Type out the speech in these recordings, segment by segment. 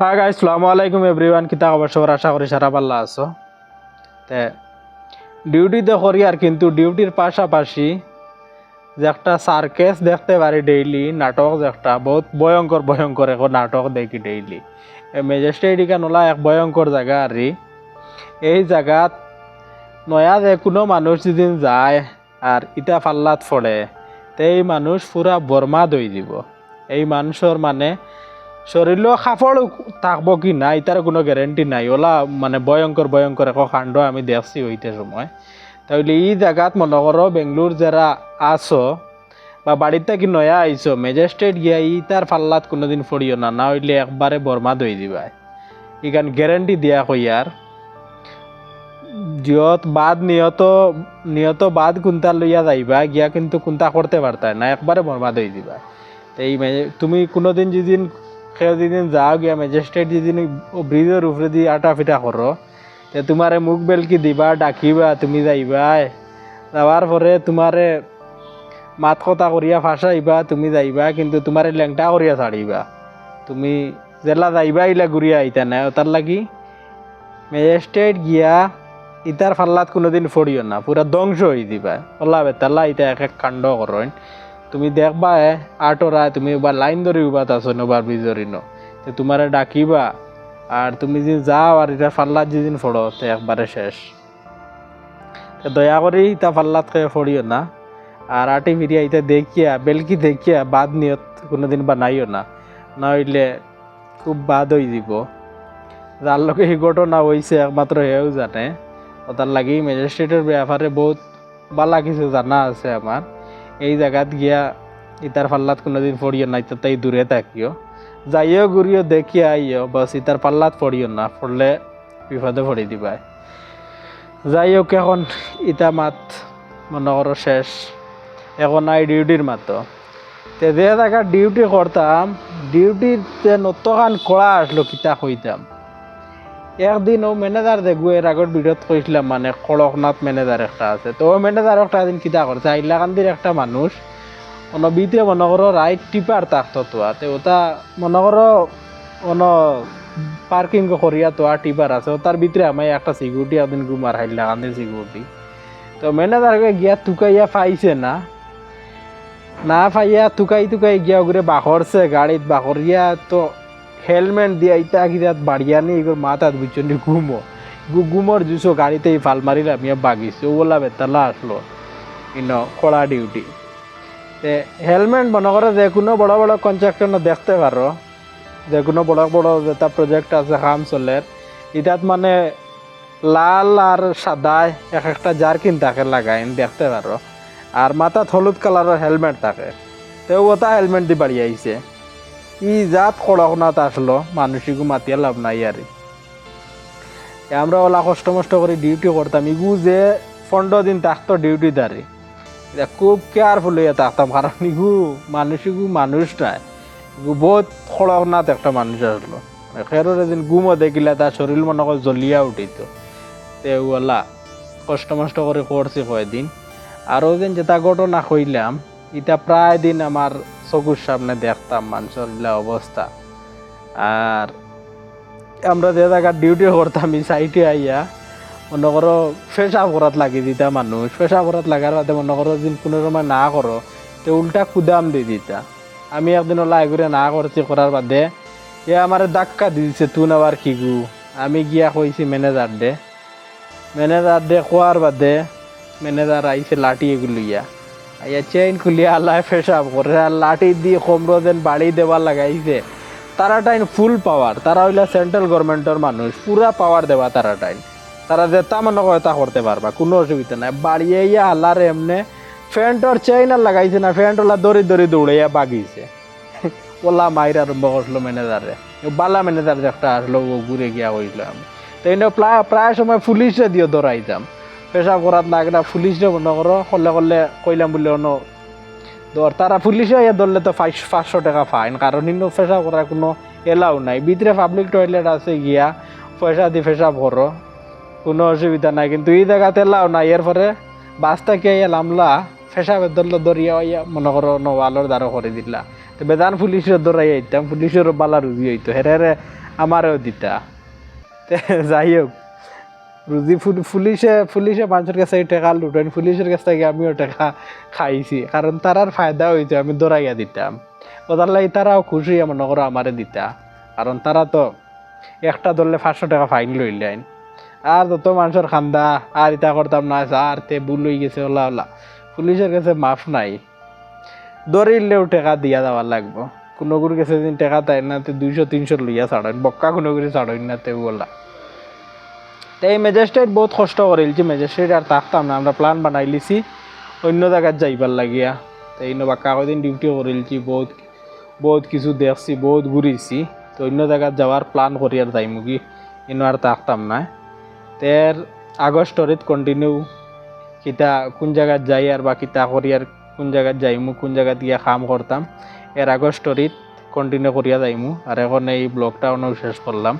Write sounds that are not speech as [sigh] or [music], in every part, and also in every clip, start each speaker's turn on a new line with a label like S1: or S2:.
S1: হ্যাঁ গাই সালামু আলাইকুম এভরিওয়ান কিতা খবর সবার আশা করি সারা পাল্লা আছো। তে ডিউটিতে করি আর কিন্তু ডিউটির পাশাপাশি যে একটা সার্কেস দেখতে পারি ডেইলি নাটক যে একটা, বহুত ভয়ঙ্কর ভয়ঙ্কর এখন নাটক দেখি ডেইলি মেজেস্টেট ইকান ওলা এক ভয়ঙ্কর জায়গা আর এই জায়গাত নয়া যে কোনো মানুষ যেদিন যায় আর ইটা ফাল্লাত পড়ে তে এই মানুষ পুরা বরমাদ হয়ে দিব। এই মানুষের মানে শরীরও সাফল থাকব কি না এটার কোনো গ্যারেন্টি নাই। ওলা মানে ভয়ঙ্কর ভয়ঙ্কর এক কাণ্ড আমি দেখছি হইতে সময়। তাহলে এই জায়গাত মনে করো বেঙ্গলোর যারা আছো বা বাড়িতে কি নয়া আইছো ম্যাজিস্ট্রেট গিয়া ই তার ফাল্লাত কোনোদিন ফড়িও না না হইলে একবারে বরমাদ হয়ে দিবা। ইখান গ্যারেন্টি দিয়া কইয়ার জিয়ত বাদ নিয়ত নিয়ত বাদ কোনটা লইয়া যাইবা, গিয়া কিন্তু কোনটা করতে পারতাই না, একবারে বরবাদ হয়ে দিবা। এই তুমি কোনোদিন যেদিন সেও যেদিন যাও গিয়া ম্যাজিস্ট্রেট যেদিন ব্রিজের উপরে দিয়ে আটা ফিটা করো তে তোমারে মুখ বেলকি দিবা, ডাকিবা, তুমি যাইবা যাওয়ার পরে তোমারে মাত কথা করিয়া ফাঁসাইবা তুমি যাইবা, কিন্তু তোমারে লেংটা করিয়া ছাড়িবা তুমি জেলা যাইবা, ইলা ঘুরিয়া আইতা না তার লাগি ম্যাজিস্ট্রেট গিয়া ইতার ফাল্লাত কোনোদিন ফড়িও না পুরা ধ্বংস হয়ে দিবা। ওলা বেতালা ইতা এক এক কাণ্ড করেন তুমি দেখবা এ, আটরা তুমি বা লাইন ধরে উবা আছো নবার বিজরিন তো তোমারে ডাকিবা আর তুমি যে যাও আর এটা ফাল্লাত যেদিন ফড়ো তো একবারে শেষ। দয়া করে ইটা ফাল্লাত খেয়ে ফড়িও না। আর আটি ফিরিয়া ইটা দেখিয়া বেলকি দেখিয়া বাদ নিয়ত কোনোদিন বানাইও না না। হইলে খুব বাদ হয়ে দিব যার লোকে এই ঘটনা হয়েছে একমাত্র হেও জানে। তার লাগি ম্যাজিস্ট্রেটের ব্যাপারে বহুত বালা কিছু জানা আছে আমার এই জায়গাত গিয়া ইতার পাল্লাত কোনোদিন পড়িও না ইতার তাই দূরে থাকিও। যাইও ঘুরিও দেখিয়ে আইও বাস ইতার পাল্লাত পড়িও না পড়লে বিপদে পড়ি দিবাই। যাই হোক এখন ইটা মাত মনে করো শেষ এখন আই ডিউটির মাতো। তে যে জায়গা ডিউটি করতাম ডিউটির যে নতখান কড়া আসলো কিতা কইতাম একদিন ও ম্যানেজার দেখব এর আগের ভিডিওত কইছিলাম মানে কড়কনাথ ম্যানেজার একটা আছে। তো ও ম্যানেজার একটা দিন কিতা করছে আইলাকান্দির একটা মানুষ অন বিতে মনে করো রাইট টিপার থাকতো তো তে ওটা মনে করো অন পার্কিং করিয়া তো আর টিপার আছে। ওটার ভিতরে আমি একটা সিকিউরিটি একদিন ঘুমার হাইলাকান্দির সিকিউরিটি তো ম্যানেজারকে গিয়া তুকাইয়া পাইছে না। না পাইয়া তুকাই তুকাই গিয়া ঘুরে বাখরছে গাড়িত বাখরিয়া তো হেলমেট দিয়া ইটা কিতাত বাড়িয়া নি এগুলো মাথাত বুঝছি ঘুমো গু- ঘুমোর জুসো গাড়িতে ফাল মারিলাম ইয়া বাগিছে ওলা বেতালা আসলো ইন কড়া ডিউটি। হেলমেট মনে করো যে কোনো বড় বড় কনস্ট্রাকশন দেখতে পারো, যে কোনো বড় বড় যেটা প্রজেক্ট আছে কাম চলের ইটাত মানে লাল আর সাদা এক একটা জার্কিন থাকে লাগাই দেখতে পারো। আর মাথাত হলুদ কালারের হেলমেট থাকে। তো ওটা হেলমেট দিয়ে বাড়ি আইছে ই জাত কড়কনাথ আসলো, মানুষিকু মাতিয়া লাভ নাই আর। আমরা ওলা কষ্ট মষ্ট করে ডিউটি করতাম, ইগু যে পনেরো দিন থাকতো ডিউটি দাঁড়ি এটা খুব কেয়ারফুল হইয়া থাকতাম কারণ ইগু মানুষিকু মানুষ নাই। ইগু বহুত কড়কনাথ একটা মানুষ আসলো। খেরোর এদিন গুমো দেখিলে তার শরীর মনে করে জ্বলিয়া উঠিত। তে ওলা কষ্ট মষ্ট করে করছি কয়দিন। আর ওই দিন যেটা ঘটনা কইলাম এটা প্রায় দিন আমার চকুর সামনে দেখতাম মানুষের অবস্থা। আর আমরা যে জায়গায় ডিউটি করতাম সাইটে আইয়া, মনে করো ফেসা করাত লাগি দিতা মানুষ। ফেসা করাত লাগার বাদে মনে করো দিন কোনো সময় না করো, তো উল্টা কুদাম দি দিতা। আমি একদিন ওলা এগুলো না করছি করার বাদে, এ আমার ধাক্কা দিছে তুন আবার কিগু আমি গিয়া কইছি ম্যানেজার দে। ম্যানেজার দে কোয়ার বাদে ম্যানেজার আইছে লাঠি এগুলো ইয়া। আইয়া চেইন খুলিয়া আল্লাহ ফেসাব করে লাঠি দিয়ে কমরো যেন বাড়ি দেওয়ার লাগাইছে। তারা টাইম ফুল পাওয়ার তারা হইলা সেন্ট্রাল গভর্নমেন্টের মানুষ পুরা পাওয়ার দেওয়া তারা টাইম তারা যেটা মনে করে তা করতে পারবা, কোনো অসুবিধা নাই। বাড়িয়ে ইয়া আল্লাহর এমনে ফ্যান্টর চেইন আর লাগাইছে না ফ্যান্ট ওলা দড়ি দড়ি দৌড়াইয়া বাগিছে। [laughs] ওলা মাইর আরম্ভ করছিল ম্যানেজারে বালা ম্যানেজার একটা আসলো ঘুরে গিয়া হইল আমি। তো প্রায় প্রায় সময় পুলিশে দিয়ে দৌড়াইতাম পেশাব না পুলিশে মনে করো করলে করলে কইলাম বলে অন্য ধর তারা পুলিশে ইয়ে ধরলে তো পাঁচ পাঁচশো টাকা ফাইন কারণ ইন্য পেশাব করার কোনো এলাও নাই। ভিতরে পাবলিক টয়লেট আছে গিয়া পয়সা দিয়ে পেশাব করো কোনো অসুবিধা নাই, কিন্তু এই জায়গাতে এলাও নাই। এর পরে বাসটা কে লামলা পেশাবের ধরলে দরিয়া ইয়া মনে করো নওয়ালোর দ্বারা করে দিলা। তো বেদান পুলিশের দৌড়াই আইতাম পুলিশেরও বালা রুজি হইতো হেরে হেরে আমারও দিতা। যাই হোক রুজি পুল- পুলিশে পুলিশে মানুষের কাছে টাকা লুটেন পুলিশের কাছ থেকে আমিও টাকা খাইছি। কারণ তারার ফায়দা হয়েছে আমি দৌড়াইয়া দিতাম। ওদের লাগে তারাও খুশি আমার নগর আমারে দিতা। কারণ তারা তো একটা ধরলে পাঁচশো টাকা ফাইন লইলেন আর যত মানুষের খান্দা আর ইতা করতাম না আর তে ভুল হয়ে গেছে, ওলা ওলা। পুলিশের কাছে মাফ নাই। দৌড়িলেও টাকা দিয়া দেওয়ার লাগবো। কোনো গুরু কাছে যদি টাকা তাই না, তো দুইশো, তিনশো লইয়া ছাড়েন। বক্কা কোনো গুরি ছাড়েন না তে বলা তো এই ম্যাজিস্ট্রেট বহুত কষ্ট করিলছি ম্যাজিস্ট্রেট আর থাকতাম না, আমরা প্ল্যান বানাই লিছি, অন্য জায়গায় যাইবার লাগিয়া। তো এই বাক্কা কদিন ডিউটি করিলছি বহুত বহুত কিছু দেখছি, বহুত ঘুরিছি তো অন্য জায়গায় যাওয়ার প্ল্যান করি আর যাইমু কি, ইনো আর থাকতাম না। তের আগস্টরিত কন্টিনিউ কিতা, কোন জায়গায় যাই আর বা কিতা করি আর কোন জায়গায় যাইমু, কোন জায়গায় গিয়া কাম করতাম এর আগস্টরিত কন্টিনিউ করিয়া যাইমু। আর এখন এই ব্লগটা শেষ করলাম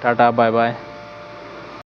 S1: টাটা বাই বাই